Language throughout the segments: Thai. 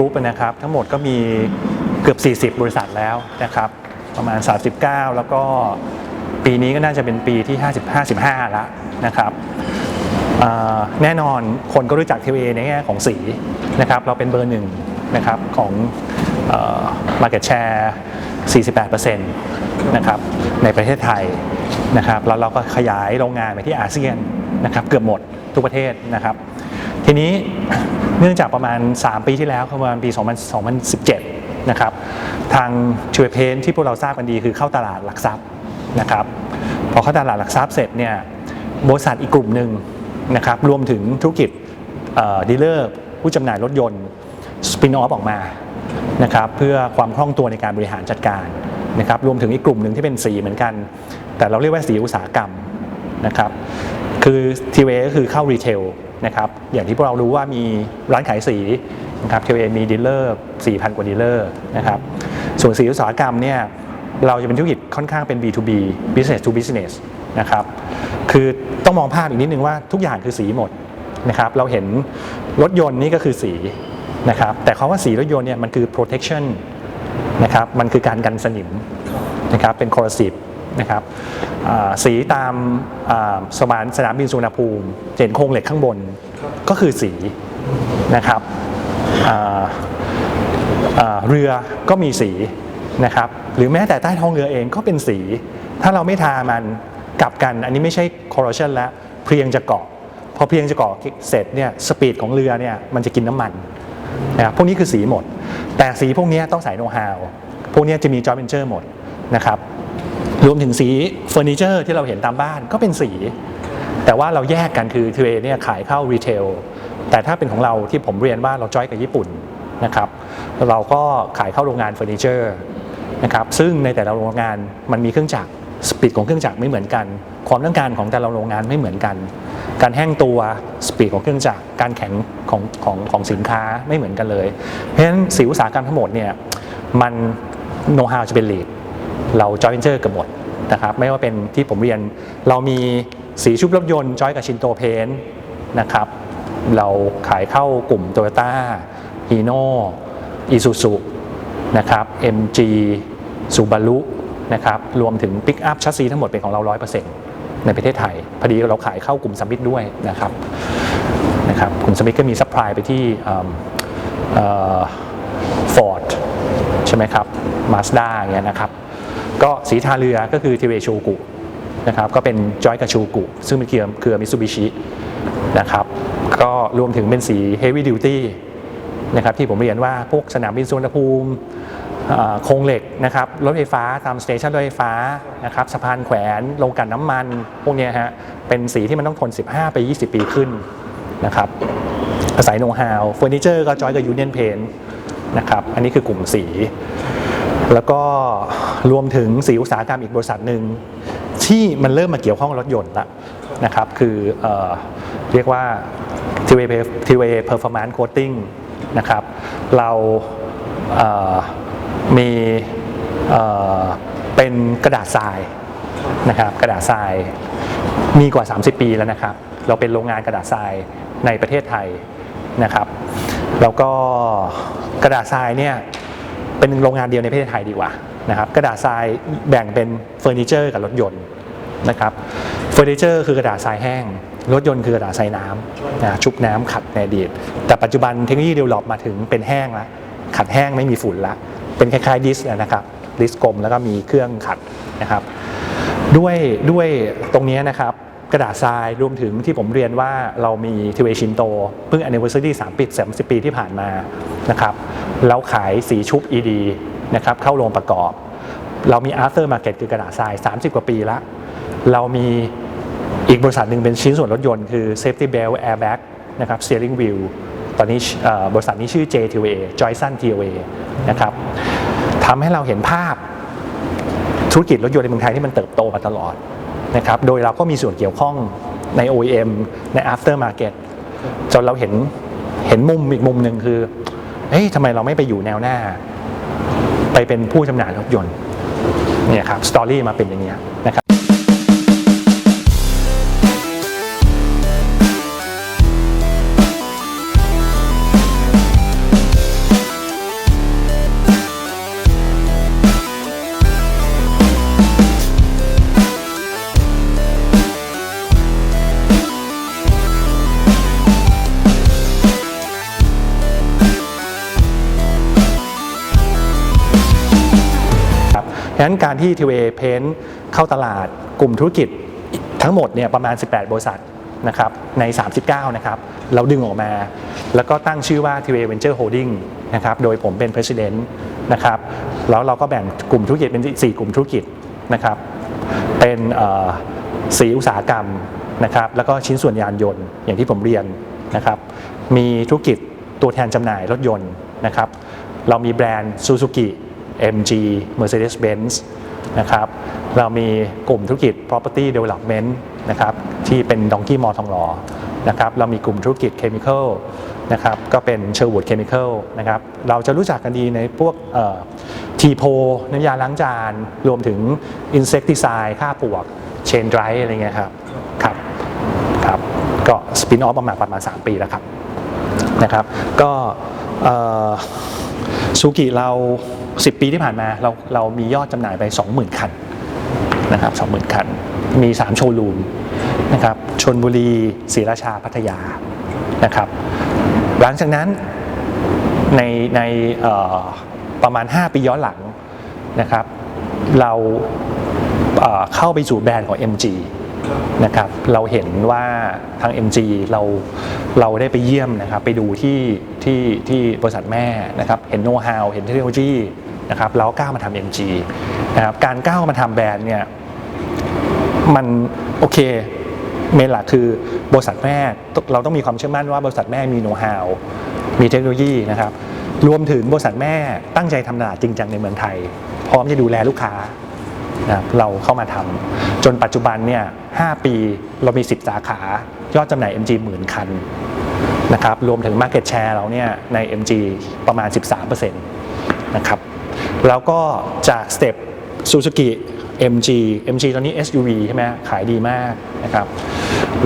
TVA Group นะครับทั้งหมดก็มีเกือบ 40 บริษัทแล้วนะครับประมาณ 39 แล้วก็ปีนี้ก็น่าจะเป็นปีที่ 50 55แล้วนะครับแน่นอนคนก็รู้จัก TVA ในแง่ของสีนะครับเราเป็นเบอร์หนึ่งนะครับของเอ่อ market share 48%นะครับในประเทศไทยนะครับแล้วเราก็ขยายโรงงานไปที่อาเซียนนะครับเกือบหมดทุกประเทศนะครับ ทีนี้เนื่องจากประมาณ 3 ปีที่แล้วประมาณปี 2017 นะครับ ทางช่วเพนที่พวกเราทราบกันดีคือเข้าตลาดหลักทรัพย์นะครับ พอเข้าตลาดหลักทรัพย์เสร็จเนี่ยบริษัทอีกกลุ่มหนึ่งนะครับรวมถึงธุรกิจดีลเลอร์ผู้จำหน่ายรถยนต์สปินออฟออกมานะครับเพื่อความคล่องตัวในการบริหารจัดการนะครับรวมถึงอีกกลุ่มหนึ่งที่เป็นสีเหมือนกัน แต่เราเรียกว่าสีอุตสาหกรรมนะครับคือ TVA ก็คือเข้ารีเทล นะครับอย่างที่พวกเรารู้ว่ามีร้านขายสีนะครับ TVA มีดีลเลอร์4,000 กว่าดีลเลอร์นะครับส่วนสีอุตสาหกรรมเนี่ยเราจะเป็นธุรกิจค่อนข้างเป็น B2B business to business นะครับคือต้องมองภาพอีกนิดนึงว่าทุกอย่างคือสีหมดนะครับเราเห็นรถยนต์นี่ก็คือสีนะครับแต่คำว่าสีรถยนต์เนี่ยมันคือ protection นะครับมันคือการกันสนิมนะครับเป็น corrosive นะครับสีตามสมานสนามบินสุวรรณภูมิเห็นโครงเหล็กข้างบนก็คือสีนะครับเรือก็มีสีนะครับหรือแม้แต่ใต้ท้องเรือเองก็เป็นสี ถ้าเราไม่ทามันกลับกัน อันนี้ไม่ใช่ corrosion แล้วเพียงจะเกาะพอเพียงจะเกาะเสร็จเนี่ยสปีดของเรือเนี่ยมันจะกินน้ำมันนะครับพวกนี้คือสีหมด แต่สีพวกนี้ต้องใส่โน้ตฮาวพวกนี้จะมีจอยเ e นเจอร์หมดนะครับ รวมถึงสีเฟอร์นิเจอร์ที่เราเห็นตามบ้านก็เป็นสี แต่ว่าเราแยกกันคือทีเเนี่ยขายเข้ารีเทลแต่ถ้าเป็นของเราที่ผมเรียนว่าเราจอยกับญี่ปุ่นนะครับเราก็ขายเข้าโรงงานเฟอร์นิเจอร์นะครับซึ่งในแต่ละโรงงานมันมีเครื่องจักรสปีดของเครื่องจักรไม่เหมือนกัน ความต้องการของแต่ละโรงงานไม่เหมือนกัน การแห้งตัวสปีดของเครื่องจักรการแข็งของของของสินค้าไม่เหมือนกันเลย เพราะฉะนั้นสีอุตสาหกรรมทั้งหมดเนี่ยมันโน้ตฮาวจะเป็นลีด เราจอยเวนเจอร์กับหมดนะครับไม่ว่าเป็นที่ผมเรียนเรามีสีชุบรถยนต์จอยกับชินโตเพนนะครับเราขายเข้ากลุ่ม t o y ยต้าฮีโน่อีซูซูนะครับ MG ซูบารุนะครับรวมถึงปิกอัพชัสซีทั้งหมดเป็นของเรา 100%ในประเทศไทย พอดีเราขายเข้ากลุ่มสมิธด้วยนะครับนะครับกลุ่มสมิธก็มีซัพพลายไปที่ฟอร์ดใช่ไหมครับมาสด้าอย่างเงี้ยนะครับ ก็สีทาเรือก็คือเทเวโชกุนะครับก็เป็นจอยกับชูกุซึ่งเป็นเครือเครือมิตซูบิชินะครับก็รวมถึงเป็นสี Heavy Duty นะครับที่ผมเรียนว่าพวกสนามบินสุวรรณภูมิโครงเหล็กนะครับรถไฟฟ้าตามสเตชันรถไฟฟ้านะครับสะพานแขวนโรงกลั่นน้ำมัน พวกนี้ฮะเป็นสีที่มันต้องทน 15 ไป 20 ปีขึ้นนะครับอาศัยโน้ตฮาวเฟอร์นิเจอร์ก็จอยกับยูเนียนเพนนะครับอันนี้คือกลุ่มสี แล้วก็รวมถึงสีอุตสาหกรรมอีกบริษัทหนึ่งที่มันเริ่มมาเกี่ยวข้องกับรถยนต์แล้วนะครับ คือเออเรียกว่า TVA TVA Performance Coating นะครับ เราเมีเเป็นกระดาษทรายนะครับกระดาษทรายมีกว่า 30 ปีแล้วนะครับ เราเป็นโรงงานกระดาษทรายในประเทศไทยนะครับ แล้วก็กระดาษทรายเนี่ย เป็นโรงงานเดียวในประเทศไทยดีกว่านะครับกระดาษทรายแบ่งเป็นเฟอร์นิเจอร์กับรถยนต์นะครับเฟอร์นิเจอร์คือกระดาษทรายแห้ง รถยนต์คือกระดาษทรายน้ำนะชุบน้ำขัดในอดีตแต่ปัจจุบันเทคโนโลยีเดเวลลอปมาถึงเป็นแห้งแล้วขัดแห้งไม่มีฝุ่นละเป็นคล้ายๆดิสนะครับดิสกลมแล้วก็มีเครื่องขัดนะครับ ด้วยด้วยตรงนี้นะครับ กระดาษทรายรวมถึงที่ผมเรียนว่าเรามีทีเวชินโตเพิ่ง anniversary 3ปี30 ปีที่ผ่านมานะครับเราขายสีชุบ ED นะครับเข้าโรงประกอบ เรามี after market คือกระดาษทราย 30 กว่าปีละ เรามีอีกบริษัทหนึ่งเป็นชิ้นส่วนรถยนต์คือ safety belt airbag นะครับ steering wheel ตอนนี้บริษัทนี้ชื่อ JTA Joyson TWA นะครับทำให้เราเห็นภาพธุรกิจรถยนต์ในเมืองไทยที่มันเติบโตมาตลอด นะครับโดยเราก็มีส่วนเกี่ยวข้องใน OEM ใน after market จนเราเห็นเห็นมุมอีกมุมหนึ่งคือเฮ้ยทำไมเราไม่ไปอยู่แนวหน้า ไปเป็นผู้จำหน่ายรถยนต์เนี่ยครับสตอรี่มาเป็นอย่างเงี้ยนะครับ ฉะนั้นการที่ทีเวเพนเข้าตลาดกลุ่มธุรกิจทั้งหมดเนี่ยประมาณ 18 บริษัทนะครับใน 39 นะครับ เราดึงออกมา แล้วก็ตั้งชื่อว่า TVA Venture Holding นะครับโดยผมเป็น President นะครับแล้วเราก็แบ่งกลุ่มธุรกิจเป็น 4 กลุ่มธุรกิจนะครับเป็นเอ่อสีอุตสาหกรรมนะครับแล้วก็ชิ้นส่วนยานยนต์อย่างที่ผมเรียนนะครับมีธุรกิจตัวแทนจำหน่ายรถยนต์นะครับเรามีแบรนด์ Suzuki MG Mercedes-Benz นะครับเรามีกลุ่มธุรกิจ property development นะครับที่เป็นดองกี้มอทองหล่อนะครับเรามีกลุ่มธุรกิจ chemical นะครับก็เป็น Sherwood Chemical นะครับเราจะรู้จักกันดีในพวกทีโพน้ำยาล้างจาน รวมถึง insecticide ฆ่าปลวก chain dry อะไรเงี้ยครับครับครับก็สปินออฟประมาณประมาณ 3 ปีแล้วครับนะครับก็ซูกิเรา 10 ปีที่ผ่านมาเราเรามียอดจำหน่ายไป 20,000 คันนะครับ20,000 คัน มี 3 โชว์รูมนะครับชนบุรีศรีราชาพัทยานะครับหลังจากนั้นในในประมาณ 5 ปีย้อนหลังนะครับเราเเข้าไปสู่แบรนด์ของ MG นะครับเราเห็นว่าทาง MG เราเราได้ไปเยี่ยมนะครับไปดูที่ที่ที่บริษัทแม่นะครับเห็นโน้ตฮาวเห็นเทคโนโลยีนะครับเราก็ก้าวมาทำ MG นะครับการก้าวมาทำแบรนด์เนี่ยมันโอเคเมนหลักคือบริษัทแม่เราต้องมีความเชื่อมั่นว่าบริษัทแม่มีโน้ตฮาวมีเทคโนโลยีนะครับรวมถึงบริษัทแม่ตั้งใจทำตลาดจริงจังในเมืองไทย พร้อมจะดูแลลูกค้า นะเราเข้ามาทำจนปัจจุบันเนี่ย5ปีเรามี 10 สาขายอดจำหน่าย MG หมื่นคันนะครับรวมถึง Market Share เราเนี่ยใน MG ประมาณ 13%นะครับแล้วก็จากสเต็ป Suzuki MG MG ตอนนี้ SUV ใช่ไหมขายดีมากนะครับ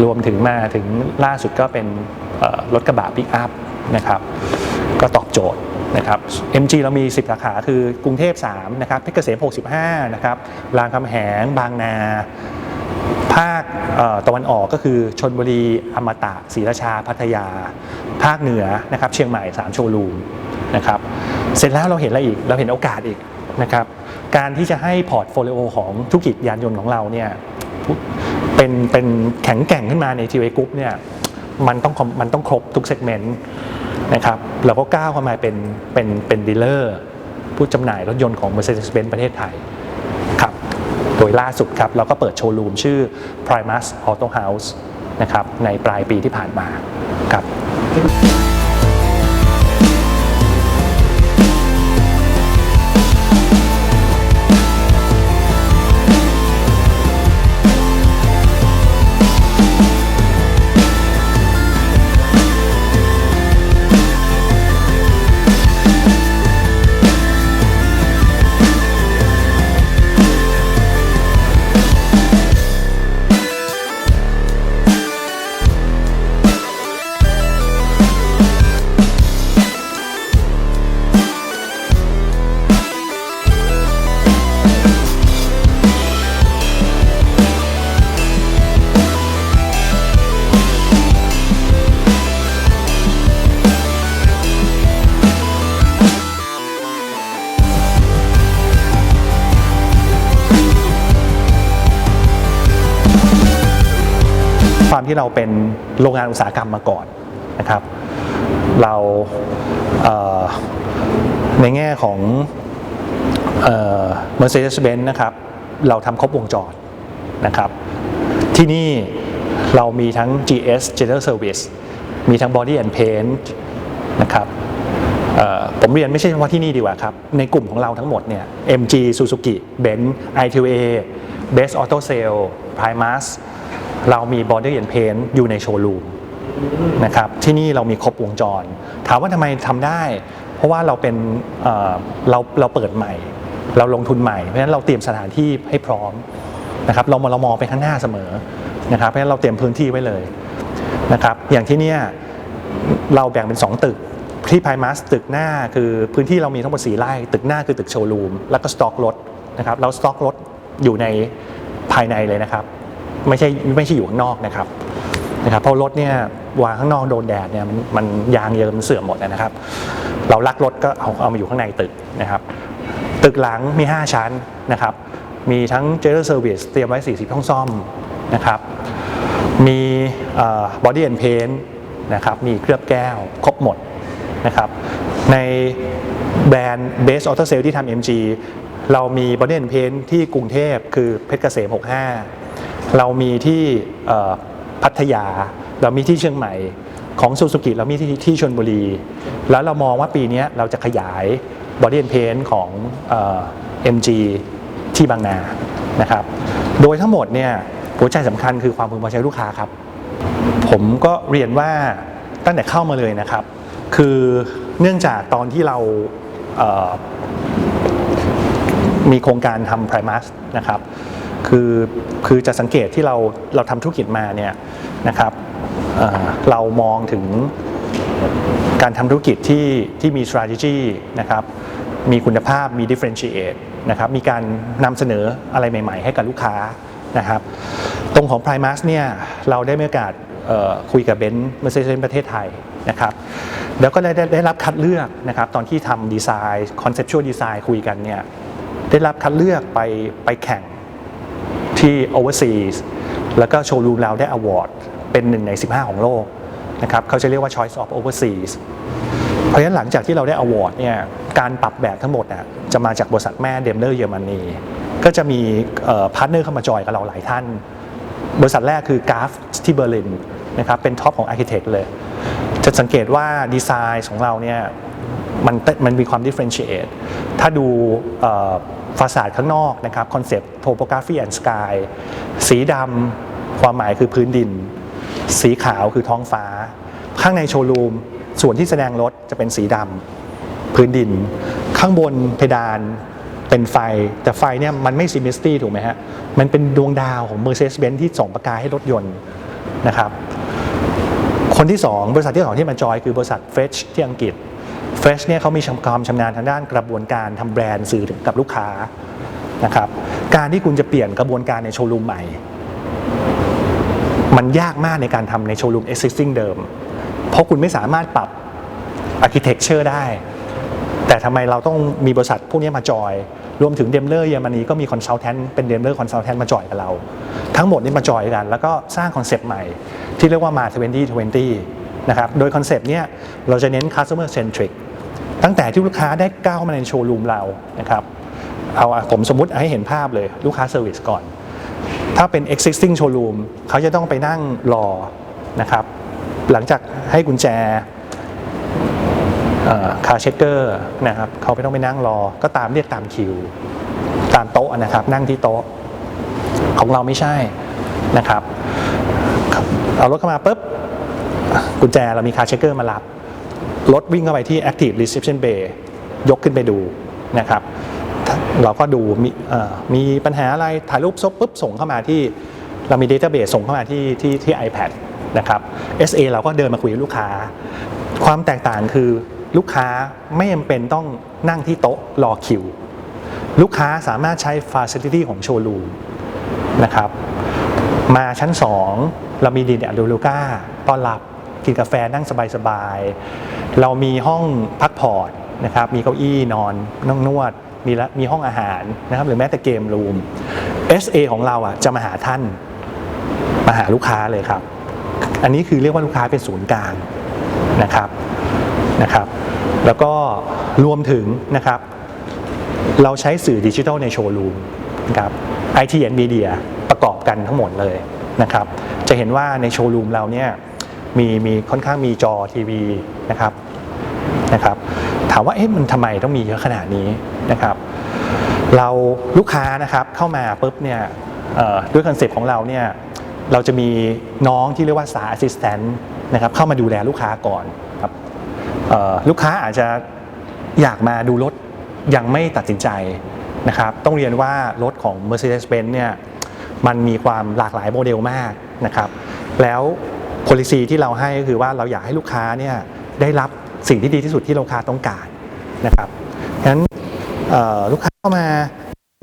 รวมถึงมาถึงล่าสุดก็เป็นรถกระบะปิกอัพนะครับก็ตอบโจทย์ นะครับ MG เรามี 10สาขาคือกรุงเทพ3นะครับเพชรเกษม 65 นะครับรามคำแหง บางนา ภาคตะวันออกก็คือชนบุรีอมตะศรีราชาพัทยา ภาคเหนือนะครับเชียงใหม่ 3 โชว์รูมนะครับเสร็จแล้วเราเห็นอะไรอีกเราเห็นโอกาสอีกนะครับการที่จะให้พอร์ตโฟลิโอของธุรกิจยานยนต์ของเราเนี่ยเป็นเป็นแข็งแกร่งขึ้นมาในทีวีกรุ๊ปเนี่ยมันต้องมันต้องครบทุกเซกเมนต์ นะครับเราก็ก้าวเข้ามาเป็นเป็นเป็นดีลเลอร์ผู้จำหน่ายรถยนต์ของ Mercedes-Benz ประเทศไทยครับโดยล่าสุดครับเราก็เปิดโชว์รูมชื่อ Primus Auto House นะครับในปลายปีที่ผ่านมาครับ ที่เราเป็นโรงงานอุตสาหกรรมมาก่อนนะครับ เราเในแง่ของเอ่อ Mercedes-Benz นะครับ เราทำครบวงจรนะครับ ที่นี่เรามีทั้ง GS General Service มีทั้ง Body and Paint นะครับผมเรียนไม่ใช่เฉพาะที่นี่ดีกว่าครับ ในกลุ่มของเราทั้งหมดเนี่ย MG Suzuki Benz ITA Best Auto Sale Primus เรามี Body and Paint อยู่ในโชว์รูมนะครับที่นี่เรามีครบวงจร ถามว่าทำไมทำได้ เพราะว่าเราเป็นเอ่อเราเราเปิดใหม่ เราลงทุนใหม่ เพราะฉะนั้นเราเตรียมสถานที่ให้พร้อมนะครับเราเรามองไปข้างหน้าเสมอนะครับเพราะฉะนั้นเราเตรียมพื้นที่ไว้เลยนะครับอย่างที่เนี่ยเราแบ่งเป็น 2 ตึกที่พายมัสตึกหน้าคือพื้นที่เรามีทั้งหมด4ไร่ตึกหน้าคือตึกโชว์รูมแล้วก็สต็อกรถนะครับเราสต็อกรถอยู่ในภายในเลยนะครับ ไม่ใช่ไม่ใช่อยู่ข้างนอกนะครับนะครับเพราะรถเนี่ยวางข้างนอกโดนแดดเนี่ยมันยางเยิมมันเสื่อมหมดนะครับ เราลักรถก็เอาเอามาอยู่ข้างในตึกนะครับ ตึกหลังมี 5 ชั้นนะครับ มีทั้ง General Service เตรียมไว้ 40 ห้องซ่อมนะครับ มีเอ่อ Body and Paint นะครับมีเคลือบแก้วครบหมดนะครับ ในแบรนด์ Base Auto Sale ที่ทำ MG เรามี Body and Paint ที่กรุงเทพคือเพชรเกษม 65 เรามีที่พัทยา เรามีที่เชียงใหม่ของซูซูกิเรามีที่ที่ชลบุรี แล้วเรามองว่าปีนี้เราจะขยาย Body and Paint ของเอ่อ MG ที่บางนานะครับ โดยทั้งหมดเนี่ยหัวใจสำคัญคือความพึงพอใจลูกค้าครับ ผมก็เรียนว่าตั้งแต่เข้ามาเลยนะครับ คือเนื่องจากตอนที่เรามีโครงการทำ Primus นะครับ คือคือจะสังเกตที่เราเราทำธุรกิจมาเนี่ยนะครับเอ่อเรามองถึงการทำธุรกิจที่ที่มี strategy นะครับมีคุณภาพมี differentiate นะครับมีการนำเสนออะไรใหม่ ๆ ให้กับลูกค้านะครับตรงของ Primus เนี่ยเราได้มีโอกาสเอ่อคุยกับเบนซ์เมอร์เซเดสประเทศไทยนะครับแล้วก็ได้ได้ได้รับคัดเลือกนะครับตอนที่ทำดีไซน์คอนเซปชวลดีไซน์คุยกันเนี่ยได้รับคัดเลือกไปไปแข่ง ที่ Overseas แล้วก็โชว์รูมเราได้ Award เป็นหนึ่งใน 15 ของโลกนะครับเขาจะเรียกว่า Choice of Overseas เพราะฉะนั้นหลังจากที่เราได้ Award เนี่ยการปรับแบบทั้งหมดน่ะจะมาจากบริษัทแม่เดมเลอร์เยอรมนีก็จะมีพาร์ทเนอร์เข้ามาจอยกับเราหลายท่าน บริษัทแรกคือ g a f ที่เบอร์ลินนะครับเป็นท็อปของ Architect เลย จะสังเกตว่าดีไซน์ของเราเนี่ยมันมันมีความ differentiate ถ้าดู ฟาสาดข้างนอกนะครับคอนเซปต์ topography and sky สีดำความหมายคือพื้นดิน สีขาวคือท้องฟ้า ข้างในโชว์รูม ส่วนที่แสดงรถจะเป็นสีดำพื้นดิน ข้างบนเพดานเป็นไฟ แต่ไฟเนี่ยมันไม่ซิมิสตี้ถูกไหมฮะ มันเป็นดวงดาวของ Mercedes-Benz ที่ส่องประกายให้รถยนต์นะครับคนที่ 2 บริษัทที่2ที่มาจอยคือบริษัท Fetch ที่อังกฤษ Fetch เนี่ยเขามีความชำนาญทางด้านกระบวนการทำแบรนด์สื่อถึงกับลูกค้านะครับการที่คุณจะเปลี่ยนกระบวนการในโชว์รูมใหม่ มันยากมากในการทำในโชว์รูม existing เดิม เพราะคุณไม่สามารถปรับ architecture ได้ แต่ทำไมเราต้องมีบริษัทพวกนี้มาจอย รวมถึงเดมเลอร์เยอรมนีก็มีคอนซัลแทนเป็นเดมเลอร์คอนซัลแทนมาจอยกับเรา ทั้งหมดนี้มาจอยกัน แล้วก็สร้างคอนเซปต์ใหม่ ที่เรียกว่ามา 2020 นะครับ โดยคอนเซปต์เนี้ยเราจะเน้น customer centric ตั้งแต่ที่ลูกค้าได้ก้าวเข้ามาในโชว์รูมเรานะครับเอาผมสมมติให้เห็นภาพเลยลูกค้าเซอร์วิสก่อน ถ้าเป็น existing showroom เขาจะต้องไปนั่งรอนะครับหลังจากให้กุญแจคาเชคเกอร์นะครับเขาไม่ต้องไปนั่งรอ ก็ตามเรียกตามคิว ตามโต๊ะนะครับ นั่งที่โต๊ะ ของเราไม่ใช่นะครับ เอารถเข้ามาปุ๊บ กุญแจเรามีคาเชคเกอร์มารับ รถวิ่งเข้าไปที่ Active Reception Bay ยกขึ้นไปดูนะครับ เราก็ดูมีมีปัญหาอะไรถ่ายรูปซบปุ๊บส่งเข้ามาที่เรามี Database ส่งเข้ามาที่ที่ที่ iPad นะครับ SA เราก็เดินมาคุยกับลูกค้า ความแตกต่างคือลูกค้าไม่จำเป็นต้องนั่งที่โต๊ะรอคิว ลูกค้าสามารถใช้ Facility ของโชว์รูมนะครับ มาชั้น 2 เรามีดีเนอดูลูก้าต้อนรับ กินกาแฟนั่งสบายๆ เรามีห้องพักผ่อนนะครับ มีเก้าอี้นอนนั่งนวด มีละมีห้องอาหารนะครับ หรือแม้แต่เกมรูม SA ของเราอะจะมาหาท่าน มาหาลูกค้าเลยครับ อันนี้คือเรียกว่าลูกค้าเป็นศูนย์กลางนะครับนะครับ แล้วก็รวมถึงนะครับ เราใช้สื่อดิจิทัลในโชว์รูมนะครับ IT and Media ประกอบกันทั้งหมดเลยนะครับ จะเห็นว่าในโชว์รูมเราเนี่ย มีมีค่อนข้างมีจอทีวีนะครับนะครับถามว่าเอ๊ะมันทำไมต้องมีเยอะขนาดนี้นะครับเราลูกค้านะครับเข้ามาปุ๊บเนี่ยด้วยคอนเซปต์ของเราเนี่ยเราจะมีน้องที่เรียกว่าสา assistant นะครับเข้ามาดูแลลูกค้าก่อนครับลูกค้าอาจจะอยากมาดูรถยังไม่ตัดสินใจนะครับต้องเรียนว่ารถของ Mercedes-Benz เนี่ยมันมีความหลากหลายโมเดลมากนะครับแล้ว policy ที่เราให้ก็คือว่าเราอยากให้ลูกค้าเนี่ยได้รับสิ่งที่ดีที่สุดที่ลูกค้าต้องการนะครับฉะนั้นลูกค้าเข้ามา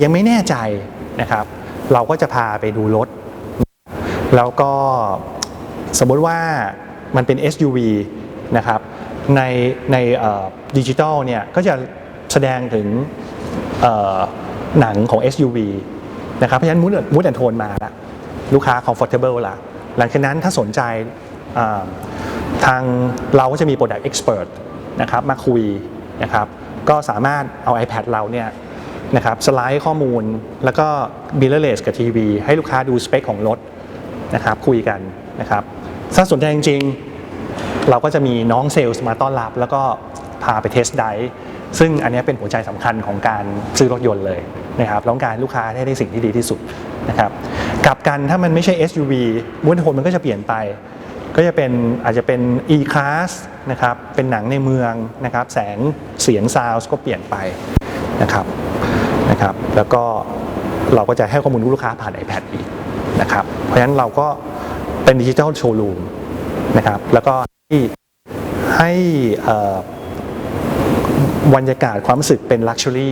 ยังไม่แน่ใจนะครับ เราก็จะพาไปดูรถ แล้วก็สมมติว่ามันเป็น SUV นะครับในในดิจิทัลเนี่ยก็จะแสดงถึงหนังของ SUV นะครับเพราะฉะนั้นมูดมูดแอนโทนมาละลูกค้า comfortable ละ หลังจากนั้นถ้าสนใจทางเราก็จะมี product expert นะครับมาคุยนะครับก็สามารถเอา iPad เราเนี่ยนะครับสไลด์ข้อมูลแล้วก็ mirrorless กับทีวีให้ลูกค้าดูสเปคของรถนะครับคุยกันนะครับถ้าสนใจจริงๆ เราก็จะมีน้องเซลล์มาต้อนรับ แล้วก็พาไปเทสไดซึ่งอันนี้เป็นหัวใจสำคัญของการซื้อรถยนต์เลยนะครับต้องการลูกค้าให้ได้สิ่งที่ดีที่สุดนะครับ กลับกันถ้ามันไม่ใช่ SUV มวลชนมันก็จะเปลี่ยนไป ก็จะเป็นอาจจะเป็น E-Class นะครับเป็นหนังในเมืองนะครับแสงเสียงซาวส์ก็เปลี่ยนไปนะครับนะครับ แล้วก็เราก็จะให้ข้อมูลลูกค้าผ่าน iPad อีกนะครับ เพราะฉะนั้นเราก็เป็นดิจิทัลโชว์รูมนะครับแล้วก็ให้ให้บรรยากาศความรู้สึกเป็น Luxury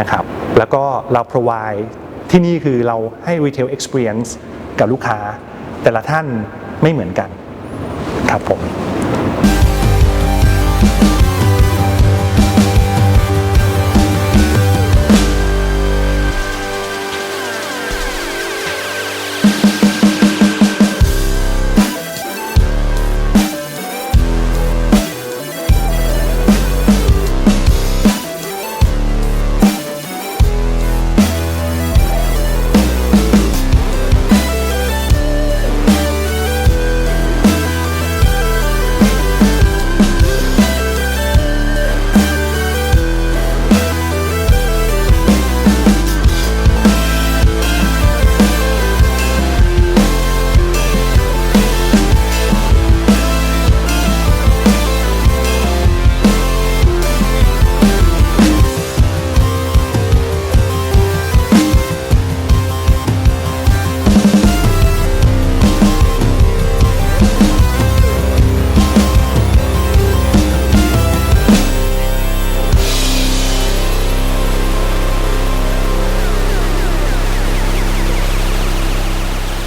นะครับแล้วก็เรา provide ที่นี่คือเราให้ retail experience กับลูกค้า แต่ละท่านไม่เหมือนกันครับผม